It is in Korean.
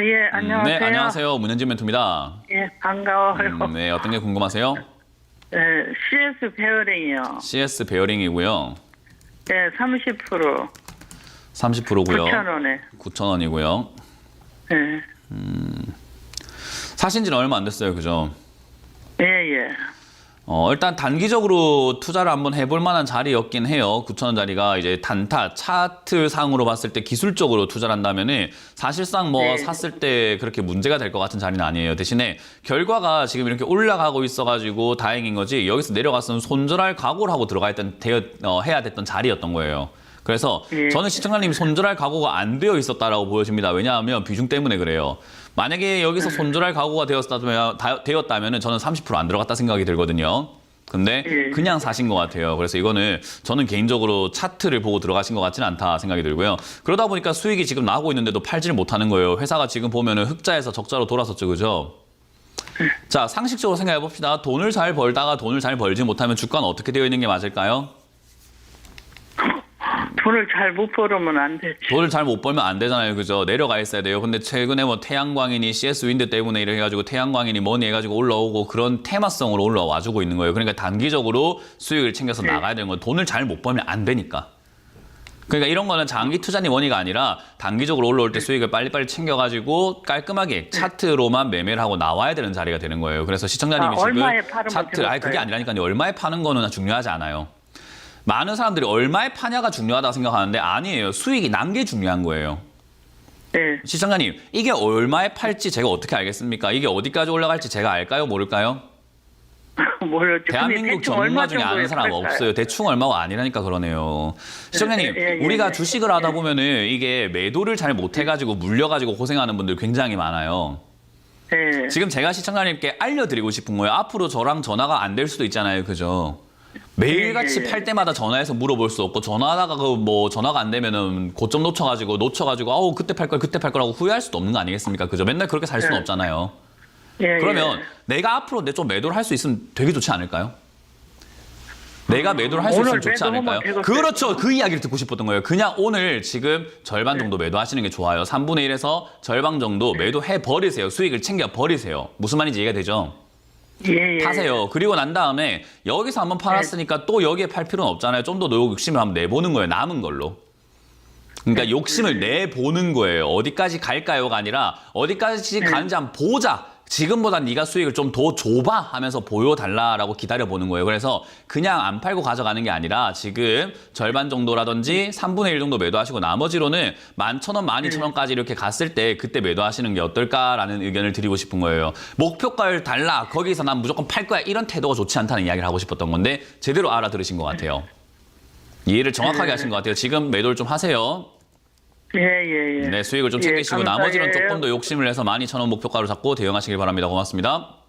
예, 음, 안녕하세요. 네, 안녕하세요. 문현진 멘토입니다. 예, 반가워요. 음, 네, 어떤 게 궁금하세요? 예, CS 베어링이요. CS 베어링이고요. 예, 30% 30%고요. 9,000원에. 9,000원이고요. 예, 사신 지는 얼마 안 됐어요. 그죠? 예, 예. 어, 일단 단기적으로 투자를 한번 해볼 만한 자리였긴 해요. 9,000원짜리가 이제 단타, 차트 상으로 봤을 때 기술적으로 투자를 한다면은 사실상 뭐 네. 샀을 때 그렇게 문제가 될 것 같은 자리는 아니에요. 대신에 결과가 지금 이렇게 올라가고 있어가지고 다행인 거지 여기서 내려갔으면 손절할 각오를 하고 들어가 있던, 되어, 어, 해야 됐던 자리였던 거예요. 그래서 예. 저는 시청자님이 손절할 각오가 안 되어 있었다라고 보여집니다. 왜냐하면 비중 때문에 그래요. 만약에 여기서 손절할 각오가 되었다면, 다- 되었다면 저는 30%안 들어갔다 생각이 들거든요. 근데 예. 그냥 사신 것 같아요. 그래서 이거는 저는 개인적으로 차트를 보고 들어가신 것 같지는 않다 생각이 들고요. 그러다 보니까 수익이 지금 나고 있는데도 팔지를 못하는 거예요. 회사가 지금 보면은 흑자에서 적자로 돌아섰죠, 그죠? 자, 상식적으로 생각해 봅시다. 돈을 잘 벌다가 돈을 잘 벌지 못하면 주가는 어떻게 되어 있는 게 맞을까요? 돈을 잘 못 벌으면 안 되지. 돈을 잘 못 벌면 안 되잖아요. 그죠? 내려가 있어야 돼요. 근데 최근에 뭐 태양광인이 CS 윈드 때문에 이래 가지고 태양광인이 뭐니 해 가지고 올라오고 그런 테마성으로 올라와 주고 있는 거예요. 그러니까 단기적으로 수익을 챙겨서 나가야 되는 거예요. 돈을 잘 못 벌면 안 되니까. 그러니까 이런 거는 장기 투자니 원이가 아니라 단기적으로 올라올 때 수익을 빨리빨리 챙겨가지고 깔끔하게 차트로만 매매를 하고 나와야 되는 자리가 되는 거예요. 그래서 시청자님이 아, 지금 차트, 아니 그게? 아니라니까요. 얼마에 파는 거는 중요하지 않아요. 많은 사람들이 얼마에 파냐가 중요하다고 생각하는데 아니에요. 수익이 난 게 중요한 거예요. 예, 시청자님, 이게 얼마에 팔지 제가 어떻게 알겠습니까? 이게 어디까지 올라갈지 제가 알까요? 모를까요? 근데 대한민국 전문가 중에 아는 사람 팔까요? 없어요. 대충 얼마가 아니라니까 그러네요. 시청자님, 예, 예, 예, 우리가 예. 주식을 하다 보면은 이게 매도를 잘 못해가지고 물려가지고 고생하는 분들 굉장히 많아요. 예, 지금 제가 시청자님께 알려드리고 싶은 거예요. 앞으로 저랑 전화가 안 될 수도 있잖아요. 그죠? 매일같이 예, 예. 팔 때마다 전화해서 물어볼 수 없고 전화하다가 그 뭐 전화가 안 되면은 고점 놓쳐가지고 놓쳐가지고 아우 그때 팔 걸 그때 팔 거라고 후회할 수도 없는 거 아니겠습니까? 그죠? 맨날 그렇게 살 수는 예. 없잖아요. 예, 그러면 예. 내가 앞으로 내 좀 매도를 할 수 있으면 되게 좋지 않을까요? 내가 매도를 할 수 있으면 좋지 매도하면 않을까요? 그렇죠. 그 이야기를 듣고 싶었던 거예요. 그냥 오늘 지금 절반 정도 매도하시는 게 좋아요. 3분의 1에서 절반 정도 매도해 버리세요. 수익을 챙겨 버리세요. 무슨 말인지 이해가 되죠? 예, 예. 파세요. 그리고 난 다음에 여기서 한번 팔았으니까 또 여기에 팔 필요는 없잖아요. 좀 더 욕심을 한번 내보는 거예요. 남은 걸로. 그러니까 욕심을 내보는 거예요. 어디까지 갈까요가 아니라 어디까지 가는지 한번 보자. 지금보다 네가 수익을 좀 더 줘봐 하면서 보여달라라고 기다려보는 거예요. 그래서 그냥 안 팔고 가져가는 게 아니라 지금 절반 정도라든지 3분의 1 정도 매도하시고 나머지로는 11,000원, 12,000원까지 이렇게 갔을 때 그때 매도하시는 게 어떨까라는 의견을 드리고 싶은 거예요. 목표가를 달라. 거기서 난 무조건 팔 거야. 이런 태도가 좋지 않다는 이야기를 하고 싶었던 건데 제대로 알아들으신 것 같아요. 이해를 정확하게 하신 것 같아요. 지금 매도를 좀 하세요. 예, 예, 예. 네, 수익을 좀 예, 챙기시고 나머지는 감사해요. 조금 더 욕심을 내서 12,000원 목표가로 잡고 대응하시길 바랍니다. 고맙습니다.